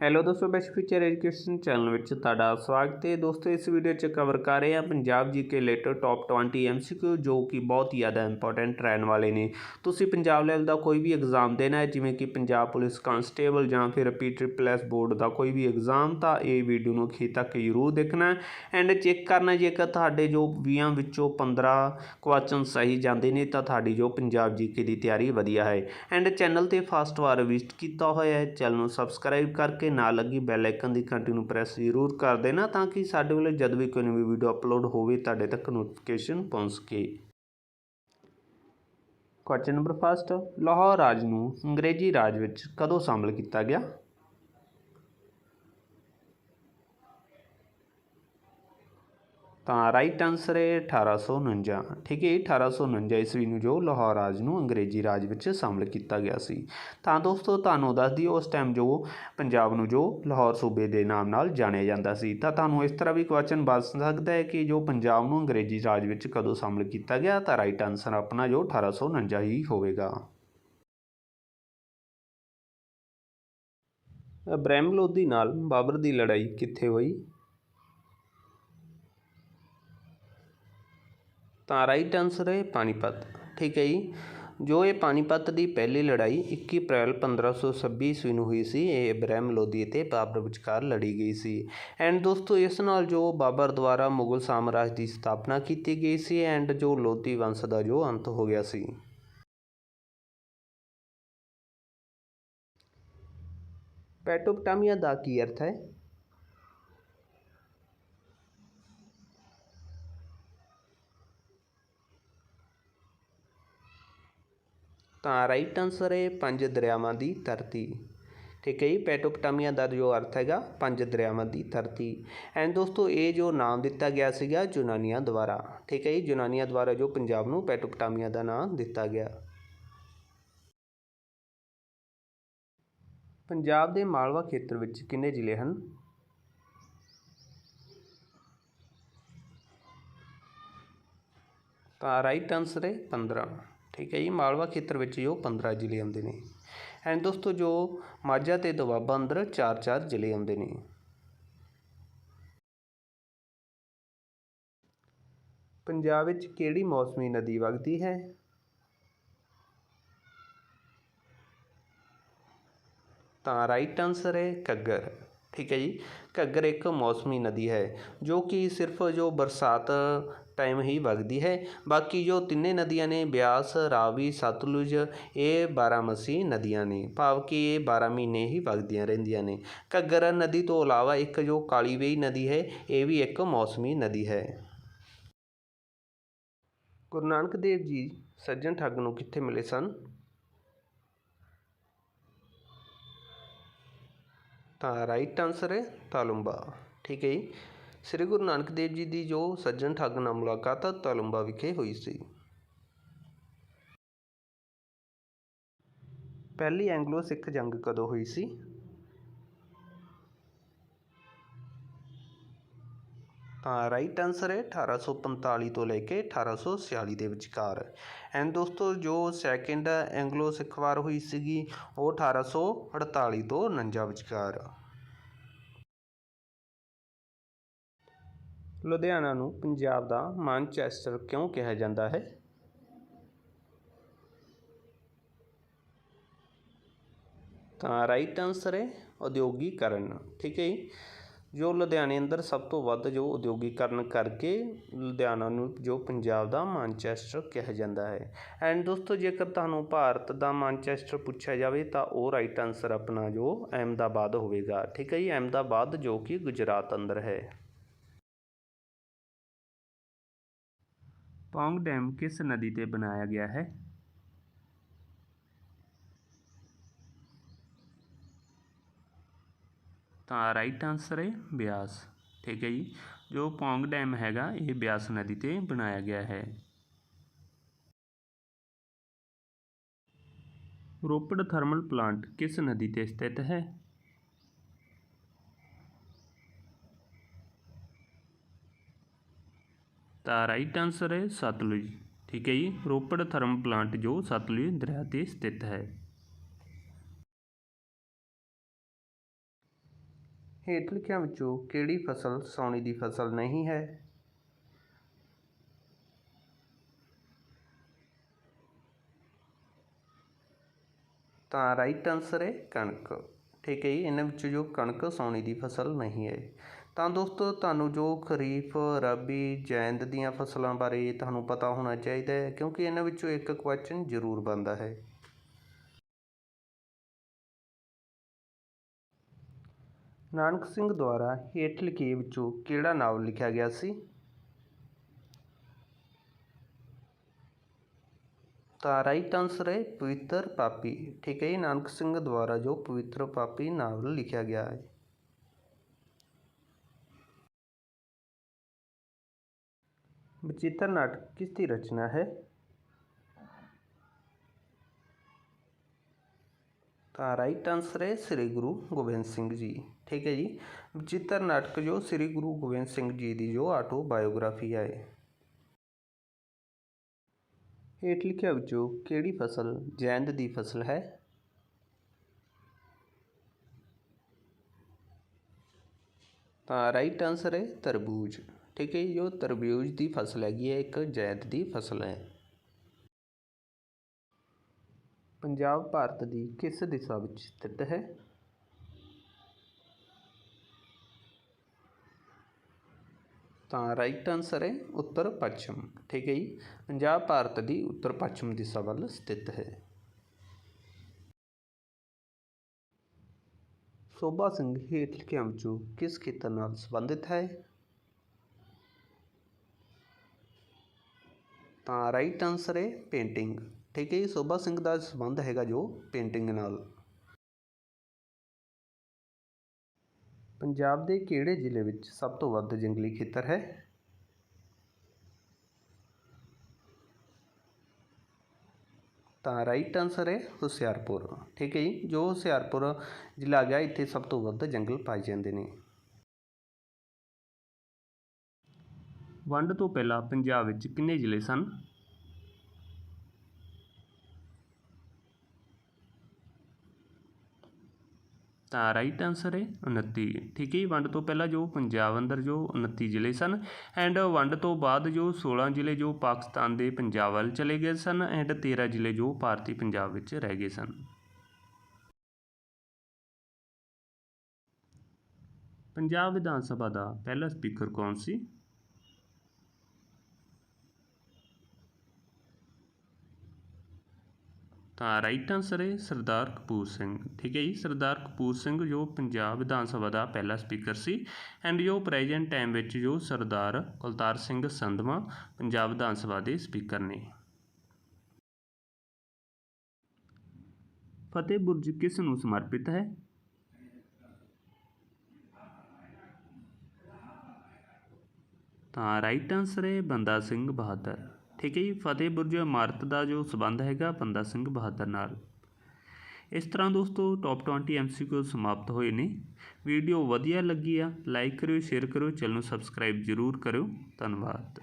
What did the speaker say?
Hello ਦੋਸਤੋ best future education channel ਵਿੱਚ ਤੁਹਾਡਾ ਸਵਾਗਤ ਹੈ। ਦੋਸਤੋ, ਇਸ ਵੀਡੀਓ 'ਚ ਕਵਰ ਕਰ ਰਹੇ ਹਾਂ Punjab GK latest top 20 MCQ ਜੋ ਕਿ ਬਹੁਤ ਹੀ ਜ਼ਿਆਦਾ ਇੰਪੋਰਟੈਂਟ ਰਹਿਣ ਵਾਲੇ ਨੇ। ਤੁਸੀਂ ਪੰਜਾਬ ਲੈਵਲ ਦਾ ਕੋਈ ਵੀ ਐਗਜ਼ਾਮ ਦੇਣਾ ਹੈ, ਜਿਵੇਂ ਕਿ ਪੰਜਾਬ ਪੁਲਿਸ ਕਾਂਸਟੇਬਲ ਜਾਂ ਫਿਰ ਪੀ ਟ੍ਰਿਪਲ ਐਸ ਬੋਰਡ ਦਾ ਕੋਈ ਵੀ ਐਗਜ਼ਾਮ ਤਾਂ ਇਹ ਵੀਡੀਓ ਨੂੰ ਅਖੀਰ ਤੱਕ ਜ਼ਰੂਰ ਦੇਖਣਾ ਐਂਡ ਚੈੱਕ ਕਰਨਾ ਜੇਕਰ ਤੁਹਾਡੇ ਜੋ 20 ਵਿੱਚੋਂ 15 ਕੁਐਸਚਨ ਸਹੀ ਜਾਂਦੇ ਨੇ, ਤਾਂ ਤੁਹਾਡੀ ਜੋ ਪੰਜਾਬ ਜੀਕੇ ਦੀ ਤਿਆਰੀ ਵਧੀਆ ਹੈ। ਐਂਡ ਚੈਨਲ ਤੇ ਫਸਟ ਵਾਰ ਵਿਜ਼ਿਟ ਕੀਤਾ ਹੋਇਆ ਹੈ ਚੈਨਲ ਨੂੰ ਸਬਸਕ੍ਰਾਈਬ ਕਰਕੇ ਨਾਲ ਲੱਗੀ ਬੈਲ ਆਈਕਨ ਦੀ ਘੰਟੀ ਨੂੰ ਪ੍ਰੈਸ ਜ਼ਰੂਰ ਕਰ ਦੇਣਾ ਤਾਂ ਕਿ ਸਾਡੇ ਵੱਲੋਂ ਜਦ ਵੀ ਕੋਈ ਨਵੀਂ ਵੀਡੀਓ ਅਪਲੋਡ ਹੋਵੇ, ਤੁਹਾਡੇ ਤੱਕ ਨੋਟੀਫਿਕੇਸ਼ਨ ਪਹੁੰਚ ਸਕੇ। ਕੁਐਸਚਨ ਨੰਬਰ ਫਸਟ ਲਾਹੌਰ ਰਾਜ ਨੂੰ ਅੰਗਰੇਜ਼ੀ ਰਾਜ ਵਿੱਚ ਕਦੋਂ ਸ਼ਾਮਲ ਕੀਤਾ ਗਿਆ? ਤਾਂ ਰਾਈਟ ਆਨਸਰ ਹੈ 1849 ਠੀਕ ਹੈ 1849 ਈਸਵੀ ਨੂੰ ਜੋ ਲਾਹੌਰ ਰਾਜ ਨੂੰ ਅੰਗਰੇਜ਼ੀ ਰਾਜ ਵਿੱਚ ਸ਼ਾਮਲ ਕੀਤਾ ਗਿਆ ਸੀ। ਤਾਂ ਦੋਸਤੋ, ਤੁਹਾਨੂੰ ਦੱਸ ਦਈਏ ਉਸ ਟਾਈਮ ਜੋ ਪੰਜਾਬ ਨੂੰ ਜੋ ਲਾਹੌਰ ਸੂਬੇ ਦੇ ਨਾਮ ਨਾਲ ਜਾਣਿਆ ਜਾਂਦਾ ਸੀ। ਤਾਂ ਤੁਹਾਨੂੰ ਇਸ ਤਰ੍ਹਾਂ ਵੀ ਕੁਐਸਚਨ ਬਣ ਸਕਦਾ ਹੈ ਕਿ ਜੋ ਪੰਜਾਬ ਨੂੰ ਅੰਗਰੇਜ਼ੀ ਰਾਜ ਵਿੱਚ ਕਦੋਂ ਸ਼ਾਮਲ ਕੀਤਾ ਗਿਆ, ਤਾਂ ਰਾਈਟ ਆਨਸਰ ਆਪਣਾ ਜੋ 1849 ਹੀ ਹੋਵੇਗਾ। ਇਬਰਾਹਿਮ ਲੋਧੀ ਨਾਲ ਬਾਬਰ ਦੀ ਲੜਾਈ ਕਿੱਥੇ ਹੋਈ? ਤਾਂ ਰਾਈਟ ਆਨਸਰ ਹੈ ਪਾਣੀਪਤ। ਠੀਕ ਹੈ ਜੀ। ਜੋ ਇਹ ਪਾਣੀਪਤ ਦੀ ਪਹਿਲੀ ਲੜਾਈ 21 ਅਪ੍ਰੈਲ 1526 ਈਸਵੀ ਨੂੰ ਹੋਈ ਸੀ, ਇਹ ਇਬਰਾਹਿਮ ਲੋਧੀ ਅਤੇ ਬਾਬਰ ਵਿਚਕਾਰ ਲੜੀ ਗਈ ਸੀ। ਐਂਡ ਦੋਸਤੋ, ਇਸ ਨਾਲ ਜੋ ਬਾਬਰ ਦੁਆਰਾ ਮੁਗਲ ਸਾਮਰਾਜ ਦੀ ਸਥਾਪਨਾ ਕੀਤੀ ਗਈ ਸੀ ਐਂਡ ਜੋ ਲੋਧੀ ਵੰਸ਼ ਦਾ ਜੋ ਅੰਤ ਹੋ ਗਿਆ ਸੀ। ਪੈਟੋਪਟਾਮੀਆ ਦਾ ਕੀ ਅਰਥ ਹੈ? ਤਾਂ ਰਾਈਟ ਆਨਸਰ ਹੈ ਪੰਜ ਦਰਿਆਵਾਂ ਦੀ ਧਰਤੀ। ਠੀਕ ਹੈ ਜੀ, ਪੈਟੋਪਟਾਮੀਆ ਦਾ ਜੋ ਅਰਥ ਹੈਗਾ, ਪੰਜ ਦਰਿਆਵਾਂ ਦੀ ਧਰਤੀ। ਐਂਡ ਦੋਸਤੋ, ਇਹ ਜੋ ਨਾਮ ਦਿੱਤਾ ਗਿਆ ਸੀਗਾ ਯੂਨਾਨੀਆਂ ਦੁਆਰਾ। ਠੀਕ ਹੈ ਜੀ, ਯੂਨਾਨੀਆਂ ਦੁਆਰਾ ਜੋ ਪੰਜਾਬ ਨੂੰ ਪੈਟੋਪਟਾਮੀਆ ਦਾ ਨਾਮ ਦਿੱਤਾ ਗਿਆ। ਪੰਜਾਬ ਦੇ ਮਾਲਵਾ ਖੇਤਰ ਵਿੱਚ ਕਿੰਨੇ ਜ਼ਿਲ੍ਹੇ ਹਨ? ਤਾਂ ਰਾਈਟ ਆਨਸਰ ਹੈ 15 ਠੀਕ ਹੈ ਜੀ, ਮਾਲਵਾ ਖੇਤਰ ਵਿੱਚ ਜੋ 15 ਜ਼ਿਲ੍ਹੇ ਆਉਂਦੇ ਨੇ। ਐਂਡ ਦੋਸਤੋ, ਜੋ ਮਾਝਾ ਅਤੇ ਦੁਆਬਾ ਅੰਦਰ 4-4 ਜ਼ਿਲ੍ਹੇ ਆਉਂਦੇ ਨੇ। ਪੰਜਾਬ ਵਿੱਚ ਕਿਹੜੀ ਮੌਸਮੀ ਨਦੀ ਵਗਦੀ ਹੈ? ਤਾਂ ਰਾਈਟ ਆਨਸਰ ਹੈ ਘੱਗਰ। ਠੀਕ ਹੈ ਜੀ, ਘੱਗਰ ਇੱਕ ਮੌਸਮੀ ਨਦੀ ਹੈ, ਜੋ ਕਿ ਸਿਰਫ ਜੋ ਬਰਸਾਤ ਟਾਈਮ ਹੀ ਵਗਦੀ ਹੈ। ਬਾਕੀ ਜੋ ਤਿੰਨੇ ਨਦੀਆਂ ਨੇ, ਬਿਆਸ, ਰਾਵੀ, ਸਤਲੁਜ, ਇਹ ਬਾਰਾਮਸੀ ਨਦੀਆਂ ਨੇ। ਭਾਵ ਕਿ ਇਹ 12 ਮਹੀਨੇ ਹੀ ਵਗਦੀਆਂ ਰਹਿੰਦੀਆਂ ਨੇ। ਘੱਗਰ ਨਦੀ ਤੋਂ ਇਲਾਵਾ ਇੱਕ ਜੋ ਕਾਲੀ ਨਦੀ ਹੈ, ਇਹ ਵੀ ਇੱਕ ਮੌਸਮੀ ਨਦੀ ਹੈ। ਗੁਰੂ ਨਾਨਕ ਦੇਵ ਜੀ, ਸੱਜਣ ਠੱਗ ਨੂੰ ਕਿੱਥੇ ਮਿਲੇ ਸਨ? ਤਾਂ ਰਾਈਟ ਆਨਸਰ ਹੈ ਤਾਲੁੰਬਾ। ਠੀਕ ਹੈ ਜੀ। ਸ੍ਰੀ ਗੁਰੂ ਨਾਨਕ ਦੇਵ ਜੀ ਦੀ ਜੋ ਸੱਜਣ ਠੱਗ ਨਾਲ ਮੁਲਾਕਾਤ ਤਾਲੁੰਬਾ ਵਿਖੇ ਹੋਈ ਸੀ। ਪਹਿਲੀ ਐਂਗਲੋ ਸਿੱਖ ਜੰਗ ਕਦੋਂ ਹੋਈ ਸੀ? ਰਾਈਟ ਆਨਸਰ ਹੈ 1845 ਤੋਂ ਲੈ ਕੇ 1846 ਦੇ ਵਿਚਕਾਰ। ਐਂਡ ਦੋਸਤੋ, ਜੋ ਸੈਕਿੰਡ ਐਂਗਲੋ ਸਿੱਖ ਵਾਰ ਹੋਈ ਸੀਗੀ, ਉਹ 1848 ਤੋਂ 49 ਵਿਚਕਾਰ। ਲੁਧਿਆਣਾ ਨੂੰ ਪੰਜਾਬ ਦਾ ਮਾਨਚੈਸਟਰ ਕਿਉਂ ਕਿਹਾ ਜਾਂਦਾ ਹੈ? ਤਾਂ ਰਾਈਟ ਆਨਸਰ ਹੈ ਉਦਯੋਗੀਕਰਨ। ਠੀਕ ਹੈ ਜੀ? ਜੋ ਲੁਧਿਆਣੇ ਅੰਦਰ ਸਭ ਤੋਂ ਵੱਧ ਜੋ ਉਦਯੋਗੀਕਰਨ ਕਰਕੇ ਲੁਧਿਆਣਾ ਨੂੰ ਜੋ ਪੰਜਾਬ ਦਾ ਮਾਨਚੈਸਟਰ ਕਿਹਾ ਜਾਂਦਾ ਹੈ। ਐਂਡ ਦੋਸਤੋ, ਜੇਕਰ ਤੁਹਾਨੂੰ ਭਾਰਤ ਦਾ ਮਾਨਚੈਸਟਰ ਪੁੱਛਿਆ ਜਾਵੇ, ਤਾਂ ਉਹ ਰਾਈਟ ਆਨਸਰ ਆਪਣਾ ਜੋ ਅਹਿਮਦਾਬਾਦ ਹੋਵੇਗਾ। ਠੀਕ ਹੈ ਜੀ, ਅਹਿਮਦਾਬਾਦ ਜੋ ਕਿ ਗੁਜਰਾਤ ਅੰਦਰ ਹੈ। ਪੌਂਗ ਡੈਮ ਕਿਸ ਨਦੀ ਤੇ ਬਣਾਇਆ ਗਿਆ ਹੈ? ਤਾਂ ਰਾਈਟ ਆਨਸਰ ਹੈ ਬਿਆਸ, ਠੀਕ ਹੈ ਜੀ। ਜੋ ਪੌਂਗ ਡੈਮ ਹੈਗਾ, ਇਹ ਬਿਆਸ ਨਦੀ ਤੇ ਬਣਾਇਆ ਗਿਆ ਹੈ। ਰੋਪੜ ਥਰਮਲ ਪਲਾਂਟ ਕਿਸ ਨਦੀ ਤੇ ਸਥਿਤ ਹੈ? ਤਾਂ ਰਾਈਟ ਆਨਸਰ ਹੈ ਸਤਲੁਜ, ਠੀਕ ਹੈ ਜੀ। ਰੋਪੜ ਥਰਮਲ ਪਲਾਂਟ ਜੋ ਸਤਲੁਜ ਦਰਿਆ ਤੇ ਸਥਿਤ ਹੈ। ਹੇਠ ਲਿਖਿਆਂ ਵਿੱਚੋਂ ਕਿਹੜੀ ਫਸਲ ਸਾਉਣੀ ਦੀ ਫਸਲ ਨਹੀਂ ਹੈ? ਤਾਂ ਰਾਈਟ ਆਨਸਰ ਹੈ ਕਣਕ। ਠੀਕ ਹੈ ਜੀ, ਇਹਨਾਂ ਵਿੱਚੋਂ ਜੋ ਕਣਕ ਸਾਉਣੀ ਦੀ ਫਸਲ ਨਹੀਂ ਹੈ। ਤਾਂ ਦੋਸਤੋ, ਤੁਹਾਨੂੰ ਜੋ ਖਰੀਫ, ਰਬੀ, ਜੈਦ ਦੀਆਂ ਫਸਲਾਂ ਬਾਰੇ ਤੁਹਾਨੂੰ ਪਤਾ ਹੋਣਾ ਚਾਹੀਦਾ ਹੈ, ਕਿਉਂਕਿ ਇਹਨਾਂ ਵਿੱਚੋਂ ਇੱਕ ਕੁਐਸਚਨ ਜ਼ਰੂਰ ਬਣਦਾ ਹੈ। ਨਾਨਕ ਸਿੰਘ ਦੁਆਰਾ ਹੇਠ ਲਿਖੇ ਵਿੱਚੋਂ ਕਿਹੜਾ ਨਾਵਲ ਲਿਖਿਆ ਗਿਆ ਸੀ? ਤਾਂ ਰਾਈਟ ਆਨਸਰ ਹੈ ਪਵਿੱਤਰ ਪਾਪੀ। ਠੀਕ ਹੈ ਜੀ, ਨਾਨਕ ਸਿੰਘ ਦੁਆਰਾ ਜੋ ਪਵਿੱਤਰ ਪਾਪੀ ਨਾਵਲ ਲਿਖਿਆ ਗਿਆ ਹੈ। ਬਚਿੱਤਰ ਨਾਟਕ ਕਿਸ ਦੀ ਰਚਨਾ ਹੈ? ਤਾਂ ਰਾਈਟ ਆਨਸਰ ਹੈ ਸ੍ਰੀ ਗੁਰੂ ਗੋਬਿੰਦ ਸਿੰਘ ਜੀ। ਠੀਕ ਹੈ ਜੀ? ਬਚਿੱਤਰ ਨਾਟਕ ਜੋ ਸ੍ਰੀ ਗੁਰੂ ਗੋਬਿੰਦ ਸਿੰਘ ਜੀ ਦੀ ਜੋ ਆਟੋਬਾਇਓਗ੍ਰਾਫੀ ਹੈ। ਹੇਠ ਲਿਖਿਆ ਵਿੱਚੋਂ ਕਿਹੜੀ ਫਸਲ ਜੈਦ ਦੀ ਫਸਲ ਹੈ? ਤਾਂ ਰਾਈਟ ਆਨਸਰ ਹੈ ਤਰਬੂਜ। ਠੀਕ ਹੈ ਜੀ, ਜੋ ਤਰਬੂਜ ਦੀ ਫਸਲ ਹੈਗੀ ਹੈ ਇੱਕ ਜੈਦ ਦੀ ਫਸਲ ਹੈ। ਪੰਜਾਬ ਭਾਰਤ ਦੀ ਕਿਸ ਦਿਸ਼ਾ ਵਿੱਚ ਸਥਿਤ ਹੈ? ਤਾਂ ਰਾਈਟ ਆਨਸਰ ਹੈ ਉੱਤਰ ਪੱਛਮ। ਠੀਕ ਹੈ ਜੀ। ਪੰਜਾਬ ਭਾਰਤ ਦੀ ਉੱਤਰ ਪੱਛਮ ਦਿਸ਼ਾ ਵੱਲ ਸਥਿਤ ਹੈ। ਸੋਭਾ ਸਿੰਘ ਹੇਠ ਵਿੱਚੋਂ ਕਿਸ ਖੇਤਰ ਨਾਲ ਸੰਬੰਧਿਤ ਹੈ? ਤਾਂ ਰਾਈਟ ਆਨਸਰ ਹੈ ਪੇਂਟਿੰਗ ਠੀਕ ਹੈ ਜੀ ਸੋਭਾ ਸਿੰਘ ਦਾ ਸੰਬੰਧ ਹੈਗਾ ਜੋ ਪੇਂਟਿੰਗ ਨਾਲ। ਪੰਜਾਬ ਦੇ ਕਿਹੜੇ ਜ਼ਿਲ੍ਹੇ ਵਿੱਚ ਸਭ ਤੋਂ ਵੱਧ ਜੰਗਲੀ ਖੇਤਰ ਹੈ? ਤਾਂ ਰਾਈਟ ਆਨਸਰ ਹੈ ਹੁਸ਼ਿਆਰਪੁਰ। ਠੀਕ ਹੈ ਜੀ, ਜੋ ਹੁਸ਼ਿਆਰਪੁਰ ਜ਼ਿਲ੍ਹਾ ਗਿਆ ਇੱਥੇ ਸਭ ਤੋਂ ਵੱਧ ਜੰਗਲ ਪਾਏ ਜਾਂਦੇ ਨੇ। ਵੰਡ ਤੋਂ ਪਹਿਲਾਂ ਪੰਜਾਬ ਵਿੱਚ ਕਿੰਨੇ ਜ਼ਿਲ੍ਹੇ ਸਨ? ਤਾਂ ਰਾਈਟ ਆਨਸਰ ਹੈ 29 ਠੀਕ ਹੈ ਜੀ, ਵੰਡ ਤੋਂ ਪਹਿਲਾਂ ਜੋ ਪੰਜਾਬ ਅੰਦਰ ਜੋ 29 ਜ਼ਿਲ੍ਹੇ ਸਨ ਐਂਡ ਵੰਡ ਤੋਂ ਬਾਅਦ ਜੋ 16 ਜ਼ਿਲ੍ਹੇ ਜੋ ਪਾਕਿਸਤਾਨ ਦੇ ਪੰਜਾਬ ਵੱਲ ਚਲੇ ਗਏ ਸਨ ਐਂਡ 13 ਜ਼ਿਲ੍ਹੇ ਜੋ ਭਾਰਤੀ ਪੰਜਾਬ ਵਿੱਚ ਰਹਿ ਗਏ ਸਨ। ਪੰਜਾਬ ਵਿਧਾਨ ਸਭਾ ਦਾ ਪਹਿਲਾ ਸਪੀਕਰ ਕੌਣ ਸੀ? ਤਾਂ ਰਾਈਟ ਆਨਸਰ ਹੈ ਸਰਦਾਰ ਕਪੂਰ ਸਿੰਘ। ਠੀਕ ਹੈ ਜੀ, ਸਰਦਾਰ ਕਪੂਰ ਸਿੰਘ ਜੋ ਪੰਜਾਬ ਵਿਧਾਨ ਸਭਾ ਦਾ ਪਹਿਲਾ ਸਪੀਕਰ ਸੀ ਐਂਡ ਜੋ ਪ੍ਰੈਜ਼ੈਂਟ ਟਾਈਮ ਵਿੱਚ ਜੋ ਸਰਦਾਰ ਕੁਲਤਾਰ ਸਿੰਘ ਸੰਧਵਾ ਪੰਜਾਬ ਵਿਧਾਨ ਸਭਾ ਦੇ ਸਪੀਕਰ ਨੇ। ਫਤਿਹ ਬੁਰਜ ਕਿਸ ਨੂੰ ਸਮਰਪਿਤ ਹੈ? ਤਾਂ ਰਾਈਟ ਆਨਸਰ ਹੈ ਬੰਦਾ ਸਿੰਘ ਬਹਾਦਰ। ਠੀਕ ਹੈ ਜੀ ਫਤਿਹ ਬੁਰਜ ਇਮਾਰਤ ਦਾ ਜੋ ਸਬੰਧ ਹੈਗਾ ਬੰਦਾ ਸਿੰਘ ਬਹਾਦਰ ਨਾਲ। ਇਸ ਤਰ੍ਹਾਂ ਦੋਸਤੋ ਟੌਪ 20 ਐਮਸੀਕਿਊ ਸਮਾਪਤ ਹੋਏ ਨੇ। ਵੀਡੀਓ ਵਧੀਆ ਲੱਗੀ ਆ ਲਾਈਕ ਕਰਿਓ ਸ਼ੇਅਰ ਕਰਿਓ ਚੈਨਲ ਨੂੰ ਸਬਸਕ੍ਰਾਈਬ ਜ਼ਰੂਰ ਕਰਿਓ। ਧੰਨਵਾਦ।